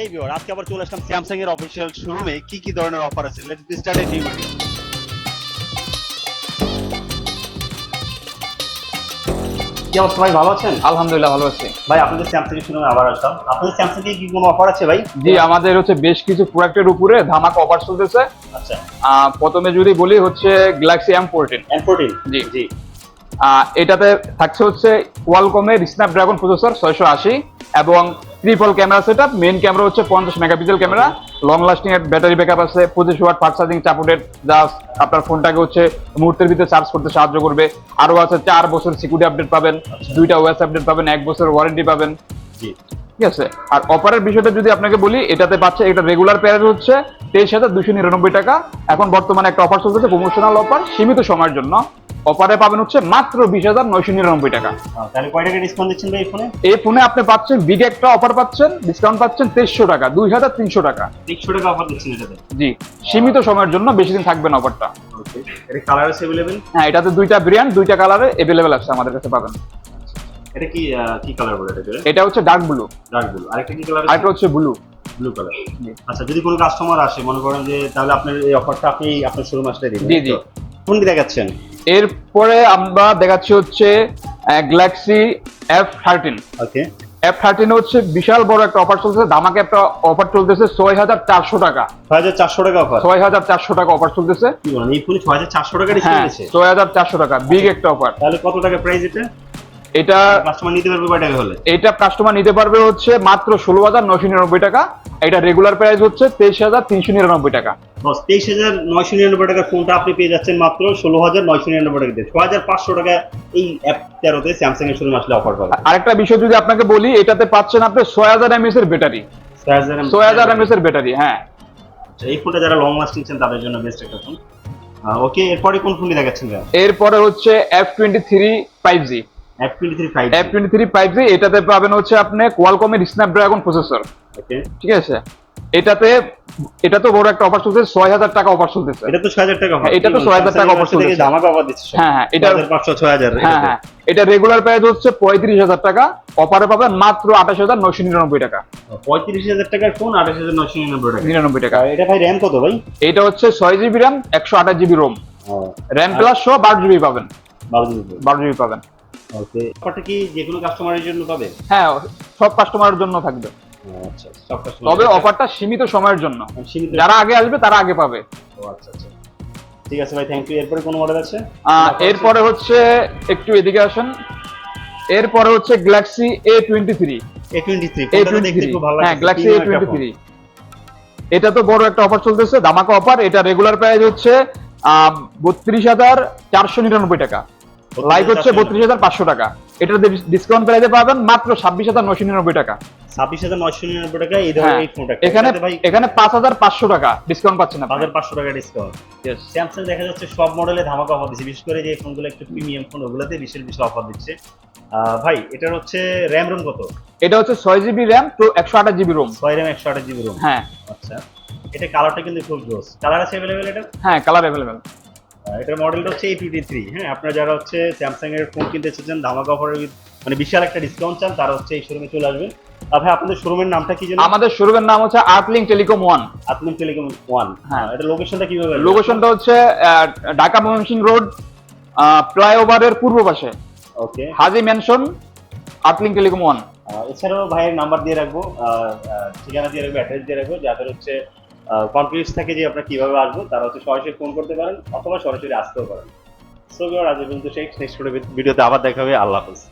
এই ভিউয়ার আজকে আবার চলে আসলাম স্যামসাং এর অফিসিয়াল শোরুমে কি কি ধরনের অফার আছে? লেটস স্টার্ট এ কি অবস্থা ভাই ভালো আছেন? আলহামদুলিল্লাহ ভালো আছি। ভাই আপনাদের স্যামসাং এর শোরুমে আবার আসলাম। আপনাদের স্যামসাং এ কি কোনো অফার আছে ভাই? জি আমাদের হচ্ছে বেশ কিছু প্রোডাক্টের উপরে ধামাকা অফার চলতেছে। আচ্ছা। প্রথমে যদি বলি হচ্ছে Galaxy M fourteen M14 G. G. এটাতে থাকছে হচ্ছে কোয়ালকমের স্ন্যাপড্রাগন প্রসেসর ছয়শো আশি এবং triple camera set up main camera হচ্ছে পঞ্চাশ মেগাপিক্সেল ক্যামেরা লং লাস্টিং এর ব্যাটারি ব্যাকআপ আছে পঁচিশ ওয়াট ফাস্ট চার্জিং সাপোর্টেড যা আপনার ফোনটাকে হচ্ছে মুহূর্তের ভিতরে চার্জ করতে সাহায্য করবে। আরও আছে চার বছর সিকিউরিটি আপডেট পাবেন দুইটা ওয়েস আপডেট পাবেন এক বছর ওয়ারেন্টি পাবেন। জি। ঠিক আছে? আর অফারের বিষয়টা যদি আপনাকে বলি এটাতে পাচ্ছে এটা রেগুলার প্রাইস হচ্ছে তেইশ হাজার দুশো নিরানব্বই টাকা। এখন বর্তমানে একটা অফার চলতেছে প্রমোশনাল অফার সীমিত সময়ের জন্য। অফারে পাবেন হচ্ছে মাত্র বিশ হাজার নয়শো নিরানব্বই টাকা আহ, তাহলে কয় টাকা ডিসকাউন্ট দিচ্ছেন ভাই এই ফোনে এই ফোনে আপনি পাচ্ছেন বিগ একটা অফার পাচ্ছেন ডিসকাউন্ট পাচ্ছেন তেইশশো টাকা দুই হাজার তিনশো টাকা একশো টাকা অফার দিচ্ছেন এটাতে জি সীমিত সময়ের জন্য বেশি দিন থাকবে না অফারটা ওকে এটা কালার আছে अवेलेबल হ্যাঁ এটাতে দুইটা ব্র্যান্ড দুইটা কালারে এভেলেবেল আছে আমাদের কাছে পাবেন এটা কি আহ, কি কালার বলে এটা এটা হচ্ছে ডার্ক ব্লু ডার্ক ব্লু আরেকটা কি কালার আরেকটা হচ্ছে ব্লু ব্লু কালার জি। আচ্ছা যদি কোনো কাস্টমার আসে মনে করেন যে তাহলে আপনার এই অফারটা আপনি আপনার শোরুম আসলে দিবেন জি, জি। কোন কি দেখাচ্ছেন এরপরে আমরা দেখাচ্ছি হচ্ছে Galaxy F thirteen okay. F thirteen হচ্ছে বিশাল বড় একটা অফার চলতেছে ধামাকে একটা অফার চলতেছে ছয় হাজার চারশো টাকা। ছয় হাজার চারশো টাকা অফার ছয় হাজার চারশো টাকা অফার চলতেছে। এই ফোনে ছয় হাজার চারশো টাকা হ্যাঁ ছয় হাজার চারশো টাকা বিগ একটা অফার তাহলে কত টাকা প্রাইস এটা? এটা কাস্টমার নিতে পারবে কয় টাকা হলে? এটা কাস্টমার নিতে পারবে হচ্ছে মাত্র ষোলো হাজার নশো নিরানব্বই টাকা। এটা রেগুলার প্রাইস হচ্ছে তেইশ হাজার তিনশো নিরানব্বই টাকা। বস তেইশ হাজার নয়শো নিরানব্বই টাকার ফোনটা আপনি পেয়ে যাচ্ছেন মাত্র ষোলো হাজার নয়শো নিরানব্বই টাকা দিয়ে। ছয় হাজার পাঁচশো টাকা এই অ্যাপ তেরোতে স্যামসাং এর শোরুম আসলে অফার পাবে আরেকটা বিষয় যদি আপনাকে বলি এটাতে পাচ্ছেন আপনি ছয় হাজার এমএস এর ব্যাটারি ছয় হাজার এমএস এর ব্যাটারি হ্যাঁ। আচ্ছা, এই ফোনটা যারা লং লাস্টিং চান তাদের জন্য বেস্ট একটা ফোন ওকে এরপরে কোন ফোনটি দেখাচ্ছেন এরপরে হচ্ছে F twenty three five G F twenty three five F twenty three five G এটাতে পাবেন হচ্ছে আপনি কোয়ালকমের স্ন্যাপড্রাগন প্রসেসর ওকে ঠিক আছে? এটাতে এটা তো বড় একটা অফার চলতেছে ছয় হাজার টাকা অফার চলতেছে। এটা তো ছয় হাজার টাকা হ্যাঁ, এটা তো 6,000 টাকা offer চলতেছে। ধামাকা অফার দিচ্ছে হ্যাঁ হ্যাঁ এটা পাঁচশো ছয় হাজার হ্যাঁ হ্যাঁ এটা রেগুলার প্রাইস হচ্ছে পঁয়ত্রিশ হাজার টাকা। অফারে পাবেন মাত্র আঠাশ হাজার নশো নিরানব্বই টাকা। পঁয়ত্রিশ হাজার টাকার ফোন আঠাশ হাজার নয়শো নিরানব্বই টাকা। নিরানব্বই টাকা। এটা ভাই র্যাম কত ভাই? এটা হচ্ছে ছয় জিবি র্যাম একশো আঠাশ জিবি রোম র্যাম প্লাস সহ বারো জিবি পাবেন। বারো জিবি বারো জিবি পাবেন। ওকে অফারটা কি যে কোনো কাস্টমারের জন্য পাবে? হ্যাঁ সব কাস্টমারের জন্য থাকবে। তবে অফারটা সীমিত সময়ের জন্য। যারা আগে আসবে তারা আগে পাবে। আচ্ছা আচ্ছা। ঠিক আছে ভাই থ্যাংক ইউ এরপরে কোন মডেল আছে? এরপরে হচ্ছে একটু এদিকে আসেন। এরপরে হচ্ছে Galaxy A twenty three A twenty three A twenty three খুব ভালো হ্যাঁ গ্যালাক্সি এ টোয়েন্টি থ্রি এটা তো বড় একটা অফার চলতেছে ধামাকা অফার এটা রেগুলার প্রাইস হচ্ছে বত্রিশ হাজার চারশো নিরানব্বই টাকা। লাইভ হচ্ছে বত্রিশ হাজার পাঁচশো টাকা। এটাতে ডিসকাউন্ট প্রাইসে পাবেন মাত্র ছাব্বিশ হাজার নশো নিরানব্বই টাকা। ছাব্বিশ হাজার নয়শো নিরানব্বই টাকা এই হ্যাঁ। ধরনের এই ফোনটা এখানে এখানে পাঁচ হাজার পাঁচশো টাকা ডিসকাউন্ট পাচ্ছেন আপনি। হাজার পাঁচশো টাকা ডিসকাউন্ট স্যামসাং দেখা যাচ্ছে সব মডেলে ধামাকা অফার দিচ্ছে। বিশেষ করে যে ফোনগুলো একটু প্রিমিয়াম ফোন ওগুলোতে বিশেষ বিশেষ অফার দিচ্ছে। ভাই এটার হচ্ছে র্যাম রোম কত? এটা হচ্ছে ছয় জিবি র্যাম তো একশো আঠাশ জিবি রোম ছয় র্যাম একশো আঠাশ জিবি রোম হ্যাঁ। আচ্ছা। এটা কালারটা কিন্তু খুব জোস কালার আছে অ্যাভেলেবেল এটা হ্যাঁ কালার অ্যাভেলেবেল এটার মডেলটা হচ্ছে এই টোয়েন্টি থ্রি হ্যাঁ আপনারা যারা হচ্ছে স্যামসাং এর ফোন কিনতে চাচ্ছেন ধামাকা অফারের মানে বিশাল একটা ডিসকাউন্ট চান তারা হচ্ছে এই শোরুমে চলে আসবেন। ভাই আপনাদের শোরুমের নামটা কি জানেন আমাদের শোরুমের নাম হচ্ছে Artling Telecom One Telecom One হ্যাঁ। এটা লোকেশনটা কীভাবে লোকেশনটা হচ্ছে ঢাকা রোড ফ্লাইওভারের পূর্ব পাশে। ওকে। হাজি আর্টলিং টেলিকম ওয়ান এছাড়াও ভাইয়ের নাম্বার দিয়ে রাখব ঠিকানা দিয়ে রাখব অ্যাড্রেস দিয়ে রাখব যাদের হচ্ছে কনফিউজ থাকে যে আপনারা কীভাবে আসব তারা হচ্ছে সরাসরি ফোন করতে পারেন অথবা সরাসরি আসতেও পারেন। সো আজ পর্যন্ত নেক্সট ভিডিওতে আবার দেখা হবে। আল্লাহ হাফিজ।